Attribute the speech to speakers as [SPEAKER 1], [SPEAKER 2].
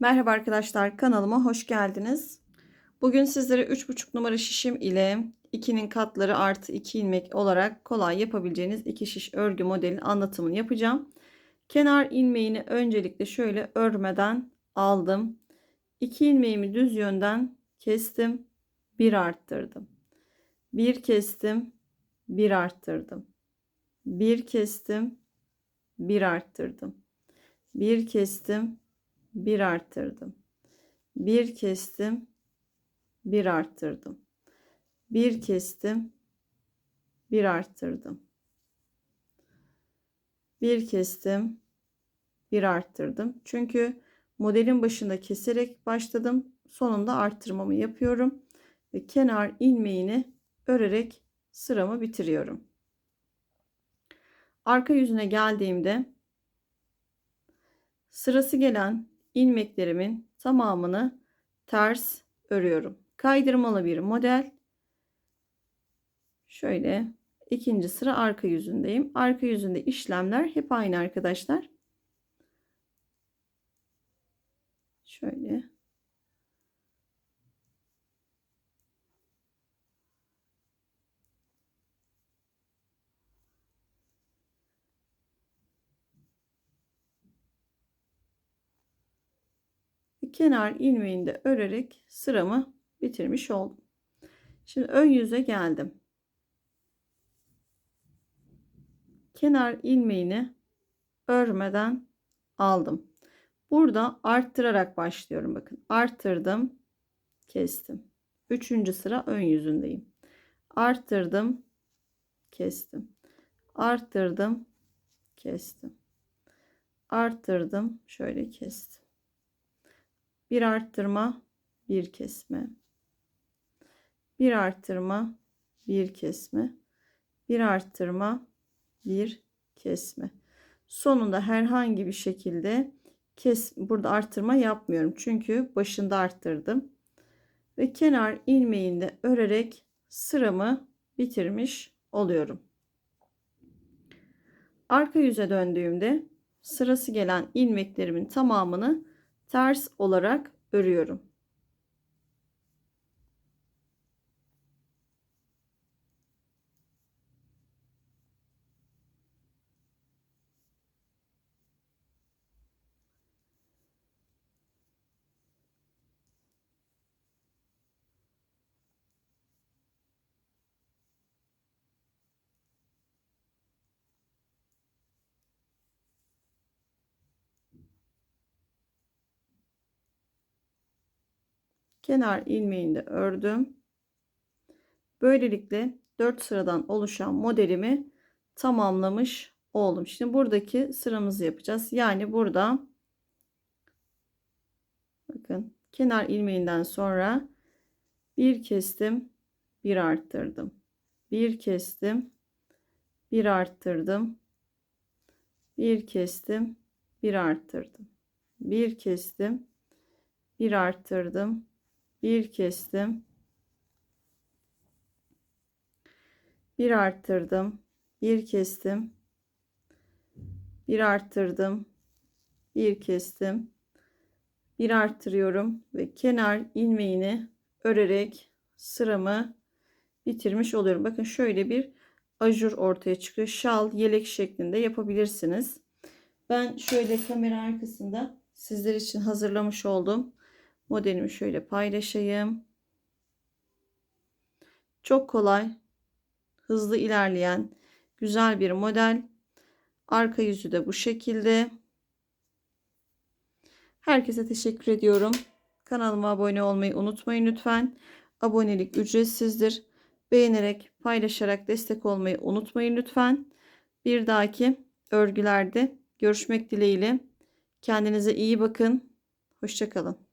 [SPEAKER 1] Merhaba arkadaşlar kanalıma hoş geldiniz. Bugün sizlere 3,5 numara şişim ile 2'nin katları artı 2 ilmek olarak kolay yapabileceğiniz 2 şiş örgü modelin anlatımını yapacağım. Kenar ilmeğini öncelikle şöyle örmeden aldım. 2 ilmeğimi düz yönden kestim. 1 arttırdım. 1 kestim. 1 arttırdım. 1 kestim. 1 arttırdım. 1 kestim. 1 arttırdım. 1 kestim. 1 arttırdım. 1 kestim. 1 arttırdım. 1 kestim. 1 arttırdım. Çünkü modelin başında keserek başladım. Sonunda arttırmamı yapıyorum ve kenar ilmeğini örerek sıramı bitiriyorum. Arka yüzüne geldiğimde sırası gelen ilmeklerimin tamamını ters örüyorum. Kaydırmalı bir model. Şöyle ikinci sıra arka yüzündeyim. Arka yüzünde işlemler hep aynı arkadaşlar. Şöyle. Kenar ilmeğini de örerek sıramı bitirmiş oldum. Şimdi ön yüze geldim. Kenar ilmeğini örmeden aldım. Burada arttırarak başlıyorum. Bakın arttırdım, kestim. Üçüncü sıra ön yüzündeyim. Arttırdım, kestim. Arttırdım, kestim. Arttırdım, şöyle kestim bir arttırma, bir kesme. Bir arttırma, bir kesme. Bir arttırma, bir kesme. Sonunda herhangi bir şekilde kes burada arttırma yapmıyorum. Çünkü başında arttırdım. Ve kenar ilmeğinde örerek sıramı bitirmiş oluyorum. Arka yüze döndüğümde sırası gelen ilmeklerimin tamamını ters olarak örüyorum. Kenar ilmeğini de ördüm. Böylelikle 4 sıradan oluşan modelimi tamamlamış oldum. Şimdi buradaki sıramızı yapacağız. Yani burada bakın kenar ilmeğinden sonra bir kestim, bir arttırdım. Bir kestim, bir arttırdım. Bir kestim, bir arttırdım. Bir kestim, bir arttırdım bir kestim. Bir arttırdım. Bir kestim. Bir arttırdım. Bir kestim. Bir arttırıyorum ve kenar ilmeğini örerek sıramı bitirmiş oluyorum. Bakın şöyle bir ajur ortaya çıkıyor. Şal, yelek şeklinde yapabilirsiniz. Ben şöyle kamera arkasında sizler için hazırlamış oldum modelimi şöyle paylaşayım. Çok kolay, hızlı ilerleyen güzel bir model. Arka yüzü de bu şekilde. Herkese teşekkür ediyorum. Kanalıma abone olmayı unutmayın lütfen. Abonelik ücretsizdir. Beğenerek, paylaşarak destek olmayı unutmayın lütfen. Bir dahaki örgülerde görüşmek dileğiyle. Kendinize iyi bakın. Hoşçakalın.